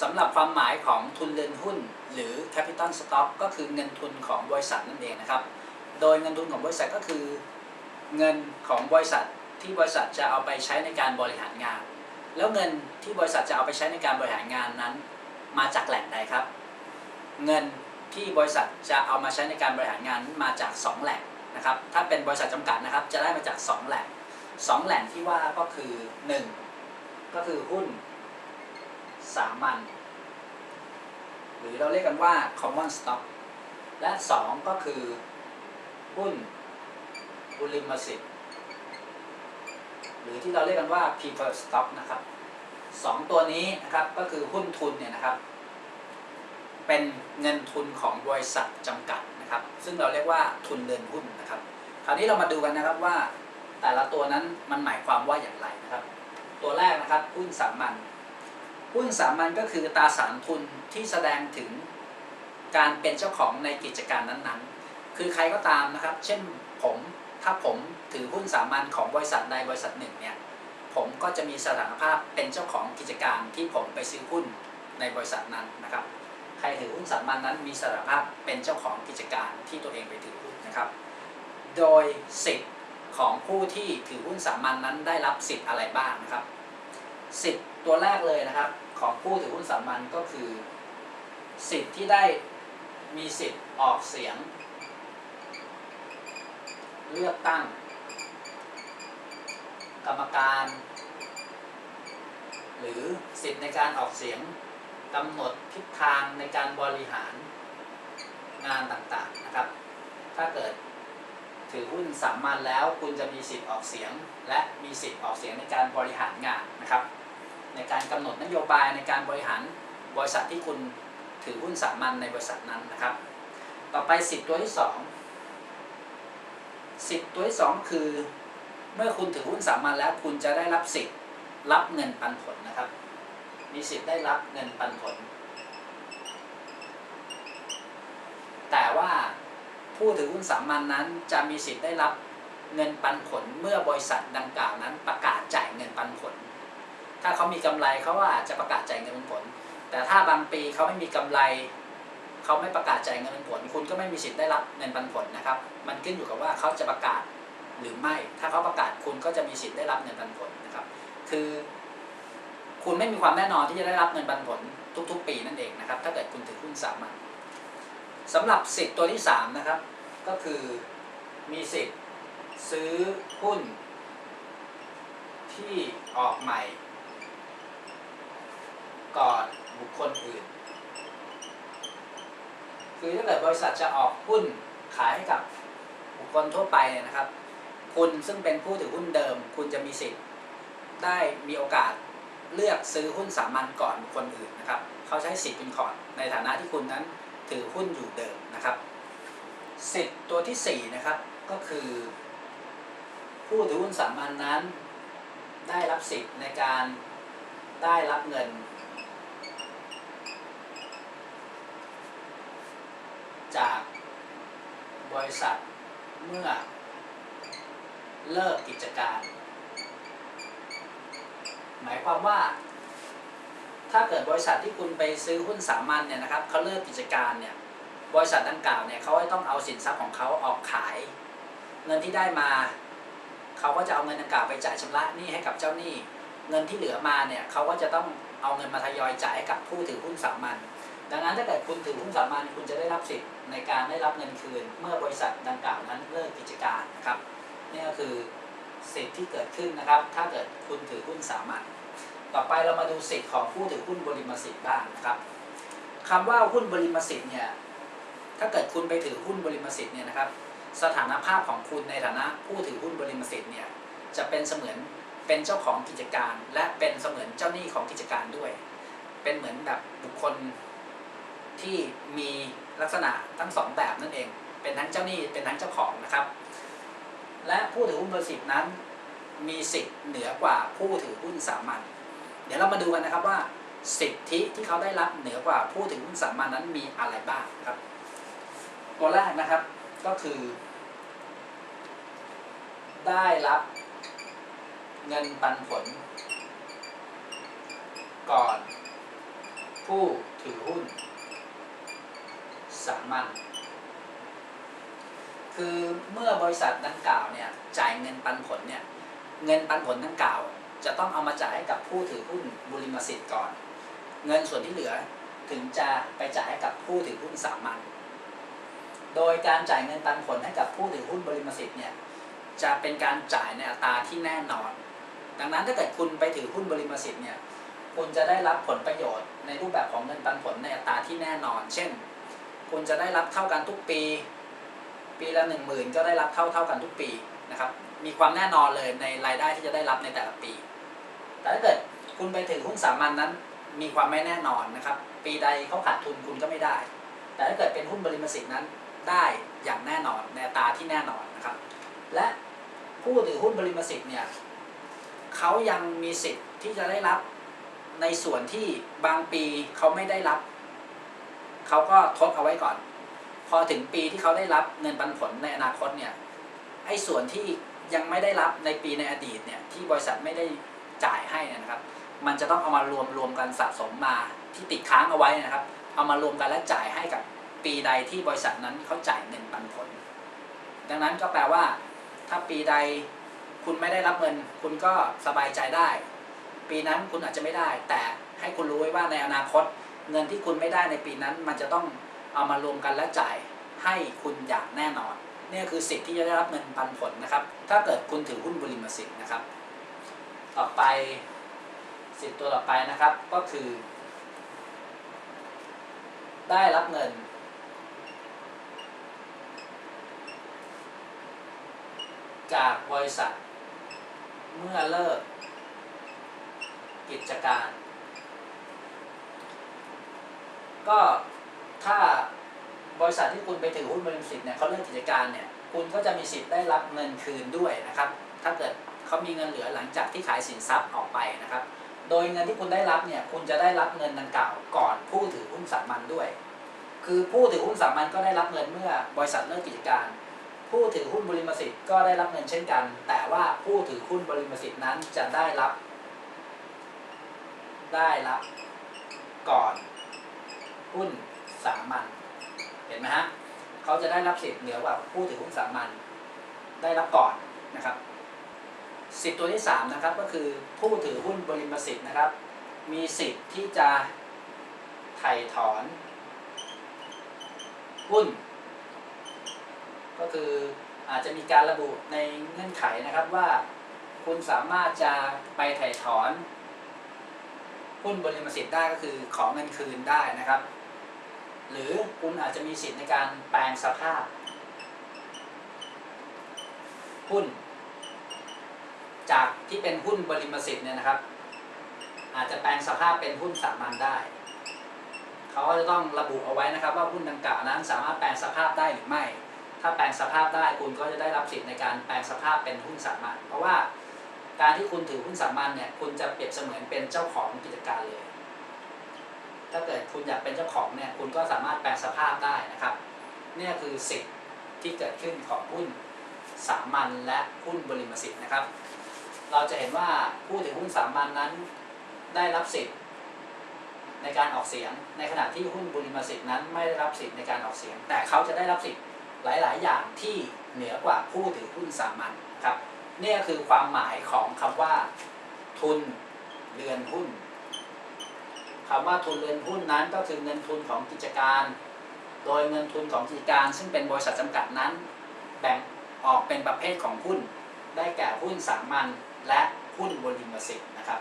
สำหรับความหมายของทุนเรือนหุ้น หรือ capital stock ก็คือเงินทุนของบริษัทนั่นเองนะครับ โดยเงินทุนของบริษัทก็คือ เงินของบริษัทที่บริษัทจะเอาไปใช้ในการบริหารงาน แล้วเงินที่บริษัทจะเอาไปใช้ในการบริหารงานนั้น มาจากแหล่งใดครับ เงินที่บริษัทจะเอามาใช้ในการบริหารงานมาจาก 2 แหล่งนะครับ ถ้าเป็นบริษัทจำกัดนะครับ จะได้มาจาก 2 แหล่ง 2 แหล่งที่ว่าก็คือ 1 ก็คือหุ้น สามัญหรือเราเรียกกันว่า common stock และ 2 ก็คือหุ้นบุริมสิทธิ์หรือที่เราเรียกกันว่า people stock นะครับสองตัวนี้นะครับก็คือหุ้นทุนเนี่ยนะครับ เป็นเงินทุนของบริษัทจำกัดนะครับ ซึ่งเราเรียกว่าทุนเรือนหุ้นนะครับ คราวนี้เรามาดูกันนะครับว่าแต่ละตัวนั้นมันหมายความว่าอย่างไรนะครับ ตัวแรกนะครับหุ้นสามัญ หุ้นสามัญก็คือตราสารทุนที่แสดงถึงการเป็นเจ้าของในกิจการนั้นๆ คือใครก็ตามนะครับ เช่นผมถ้าผมถือหุ้นสามัญของบริษัทใดบริษัทหนึ่งเนี่ยผมก็จะมีสถานภาพเป็นเจ้าของกิจการที่ผมไปซื้อหุ้นในบริษัทนั้นนะครับ ใครถือหุ้นสามัญนั้นมีสถานภาพเป็นเจ้าของกิจการที่ตัวเองไปถือหุ้นนะครับ โดยสิทธิ์ของผู้ที่ถือหุ้นสามัญนั้นได้รับสิทธิ์อะไรบ้างนะครับ สิทธิ์ตัวแรกเลยนะครับ ของผู้ถือหุ้นสามัญก็คือ สิทธิ์ที่ได้มีสิทธิ์ออกเสียง เลือกตั้ง กรรมการ หรือสิทธิ์ในการออกเสียงกำหนดทิศทางในการบริหารงานต่างๆนะครับ ถ้าเกิดถือหุ้นสามัญแล้วคุณจะมีสิทธิ์ออกเสียง และมีสิทธิ์ออกเสียงในการบริหารงานนะครับ ในการกำหนดนโยบายในการบริหารบริษัทที่คุณถือหุ้นสามัญในบริษัทนั้นนะครับ ต่อไปสิทธิ์ตัวที่สองสิทธิ์ตัวที่สองคือ เมื่อคุณถือหุ้นสามัญแล้วคุณจะได้รับสิทธิ์รับเงินปันผลนะครับ มีสิทธิ์ได้รับเงินปันผล แต่ว่าผู้ถือหุ้นสามัญนนั้นจะมีสิทธิ์ได้รับเงินปันผลเมื่อบริษัทดังกล่าวนั้นประกาศจ่ายเงินปันผล ถ้าเขามีกำไรเขาว่าจะประกาศจ่ายเงินปันผล แต่ถ้าบางปีเขาไม่มีกำไรเขาไม่ประกาศจ่ายเงินปันผล คุณก็ไม่มีสิทธิ์ได้รับเงินปันผลนะครับ มันขึ้นอยู่กับว่าเขาจะประกาศหรือไม่ ถ้าเขาประกาศคุณก็จะมีสิทธิ์ได้รับเงินปันผลนะครับ คือ คุณไม่มีความแน่นอนที่จะได้รับเงินปันผลทุก ๆ ปีนั่นเองนะครับ ถ้าเกิดคุณถือหุ้นสามัญสำหรับสิทธิ์ตัวที่สามนะครับ ก็คือมีสิทธิ์ซื้อหุ้นที่ออกใหม่ ก่อนบุคคลอื่น คือถ้าเกิดบริษัทจะออกหุ้นขายให้กับบุคคลทั่วไปเนี่ยนะครับ คุณซึ่งเป็นผู้ถือหุ้นเดิม คุณจะมีสิทธิ์ได้มีโอกาสเลือกซื้อหุ้นสามัญก่อนบุคคลอื่นนะครับ เขาใช้สิทธิ์เป็นก่อนในฐานะที่คุณนั้นถือหุ้นอยู่เดิมนะครับ สิทธิ์ตัวที่สี่นะครับก็คือ ผู้ถือหุ้นสามัญนั้น ได้รับสิทธิ์ในการได้รับเงิน จาก บริษัทเมื่อเลิกกิจการ หมายความว่า ถ้าเกิดบริษัทที่คุณไปซื้อหุ้นสามัญเนี่ยนะครับเขาเลิกกิจการเนี่ยบริษัทดังกล่าวเนี่ยเขาจะต้องเอาสินทรัพย์ของเขาออกขาย เงินที่ได้มาเขาก็จะเอาเงินดังกล่าวไปจ่ายชำระหนี้ให้กับเจ้าหนี้ เงินที่เหลือมาเนี่ยเขาก็จะต้องเอาเงินมาทยอยจ่ายให้กับผู้ถือหุ้นสามัญ ดังนั้นถ้าเกิดคุณถือหุ้นสามัญคุณจะได้รับสิทธิ์ในการได้รับเงินคืน เมื่อบริษัทดังกล่าวนั้นเลิกกิจการนะครับนี่ก็คือสิทธิ์ที่เกิดขึ้นนะครับ ถ้าเกิดคุณถือหุ้นสามัญต่อไปเรามาดูสิทธิ์ของผู้ถือหุ้นบริมสิทธิ์บ้างนะครับคำว่าหุ้นบริมสิทธิ์เนี่ยถ้าเกิดคุณไปถือหุ้นบริมสิทธิ์เนี่ยนะครับ สถานภาพของคุณในฐานะผู้ถือหุ้นบริมสิทธิ์เนี่ยจะเป็นเสมือนเป็นเจ้าของกิจการ และเป็นเสมือนเจ้าหนี้ของกิจการด้วย เป็นเหมือนแบบบุคคล ที่มีลักษณะทั้งสองแบบนั่นเอง เป็นทั้งเจ้าหนี้เป็นทั้งเจ้าของนะครับ และผู้ถือหุ้นบริสิทธิ์นั้น มีสิทธิ์เหนือกว่าผู้ถือหุ้นสามัญเดี๋ยวเรามาดูกันนะครับว่าสิทธิที่เขาได้รับเหนือกว่าผู้ถือหุ้นสามัญนั้นมีอะไรบ้างครับตัวแรกนะครับก็คือ ได้รับเงินปันผล ก่อน ผู้ถือหุ้น สามัญคือเมื่อบริษัทดังกล่าวเนี่ยจ่ายเงินปันผลเนี่ยเงินปันผลดังกล่าว จะต้องเอามาจ่ายให้กับผู้ถือหุ้นบุริมสิทธิ์ก่อน เงินส่วนที่เหลือถึงจะไปจ่ายให้กับผู้ถือหุ้นสามัญโดยการจ่ายเงินปันผลให้กับผู้ถือหุ้นบริมสิทธิ์เนี่ยจะเป็นการจ่ายในอัตราที่แน่นอน ดังนั้นถ้าเกิดคุณไปถือหุ้นบริมสิทธิ์เนี่ยคุณจะได้รับผลประโยชน์ในรูปแบบของเงินปันผลในอัตราที่แน่นอน เช่น คุณจะได้รับเท่ากันทุกปี ปีละหนึ่งหมื่นก็ได้รับเท่าเท่ากันทุกปีนะครับ มีความแน่นอนเลยในรายได้ที่จะได้รับในแต่ละปี แต่ถ้าเกิดคุณไปถือหุ้นสามัญนนั้น มีความไม่แน่นอนนะครับ ปีใดเขาขาดทุนคุณก็ไม่ได้ แต่ถ้าเกิดเป็นหุ้นบริมสิทธิ์นั้นได้อย่างแน่นอนในตาที่แน่นอนนะครับ และผู้ถือหุ้นบริมสิทธิ์เนี่ยเขายังมีสิทธิ์ที่จะได้รับในส่วนที่บางปีเขาไม่ได้รับ เขาก็ทดเอาไว้ก่อน พอถึงปีที่เขาได้รับเงินปันผลในอนาคตเนี่ยไอ้ส่วนที่ยังไม่ได้รับในปีในอดีตเนี่ยที่บริษัทไม่ได้จ่ายให้นยนะครับ มันจะต้องเอามารวมรวมกันสะสมมาที่ติดค้างเอาไว้นะครับ เอามารวมกันและจ่ายให้กับปีใดที่บริษัทนั้นเขาจ่ายเงินปันผล ดังนั้นก็แปลว่า ถ้าปีใดคุณไม่ได้รับเงิน คุณก็สบายใจได้ ปีนั้นคุณอาจจะไม่ได้ แต่ให้คุณรู้ไว้ว่าในอนาคต เงินที่คุณไม่ได้ในปีนั้น มันจะต้องเอามารวมกันและจ่ายให้คุณอย่างแน่นอนนี่คือสิทธิ์ที่จะได้รับเงินปันผลนะครับ ถ้าเกิดคุณถือหุ้นบริมสิทธิ์นะครับ ต่อไปสิทธิ์ตัวต่อไปนะครับก็คือ ได้รับเงิน จากบริษัท เมื่อเลิก กิจการ ก็ถ้าบริษัทที่คุณไปถือหุ้นบริษัทเนี่ยเขาเลิกกิจการเนี่ย คุณก็จะมีสิทธิ์ได้รับเงินคืนด้วยนะครับ ถ้าเกิดเขามีเงินเหลือหลังจากที่ขายสินทรัพย์ออกไปนะครับ โดยเงินที่คุณได้รับเนี่ย คุณจะได้รับเงินดังกล่าวก่อนผู้ถือหุ้นสามัญด้วย คือผู้ถือหุ้นสามัญก็ได้รับเงินเมื่อบริษัทเลิกกิจการ ผู้ถือหุ้นบริมสิทธิ์ก็ได้รับเงินเช่นกัน แต่ว่าผู้ถือหุ้นบริมสิทธิ์นั้นจะได้รับ ได้รับก่อน หุ้นสามัญเห็นไหมฮะเขาจะได้รับสิทธิ์เหนือกว่าผู้ถือหุ้นสามัญได้รับก่อนนะครับสิทธิ์ตัวที่สามนะครับก็คือผู้ถือหุ้นบริมสิทธิ์นะครับ มีสิทธิ์ที่จะไถ่ถอน หุ้น ก็คืออาจจะมีการระบุในเงื่อนไขนะครับว่า คุณสามารถจะไปไถ่ถอน หุ้นบริมสิทธิ์ได้ก็คือขอเงินคืนได้นะครับ หรือคุณอาจจะมีสิทธิ์ในการแปลงสภาพ หุ้น จากที่เป็นหุ้นบริมสิทธิ์เนี่ยนะครับ อาจจะแปลงสภาพเป็นหุ้นสามัญได้ เขาก็จะต้องระบุเอาไว้นะครับ ว่าหุ้นดังกล่าวนั้นสามารถแปลงสภาพได้หรือไม่ ถ้าแปลงสภาพได้คุณก็จะได้รับสิทธิ์ในการแปลงสภาพเป็นหุ้นสามัญเพราะว่าการที่คุณถือหุ้นสามัญเนี่ยคุณจะเปรียบเสมือนเป็นเจ้าของกิจการเลย ถ้าเกิดคุณอยากเป็นเจ้าของเนี่ยคุณก็สามารถแปลงสภาพได้นะครับ เนี่ยคือสิทธิ์ที่เกิดขึ้นของหุ้นสามัญและหุ้นบริมสิทธิ์นะครับ เราจะเห็นว่าผู้ถือหุ้นสามัญนั้นได้รับสิทธิ์ในการออกเสียง ในขณะที่หุ้นบริมสิทธิ์นั้นไม่ได้รับสิทธิ์ในการออกเสียง แต่เขาจะได้รับสิทธิ์หลาย ๆ อย่างที่เหนือกว่าผู้ถือหุ้นสามัญครับ เนี่ยคือความหมายของคำว่า ทุนเรือนหุ้น คำว่าทุนเรือนหุ้นนั้นก็คือเงินทุนของกิจการ โดยเงินทุนของกิจการ ซึ่งเป็นบริษัทจำกัดนั้น แบ่งออกเป็นประเภทของหุ้น ได้แก่หุ้นสามัญและหุ้นบริมสิทธิ์นะครับ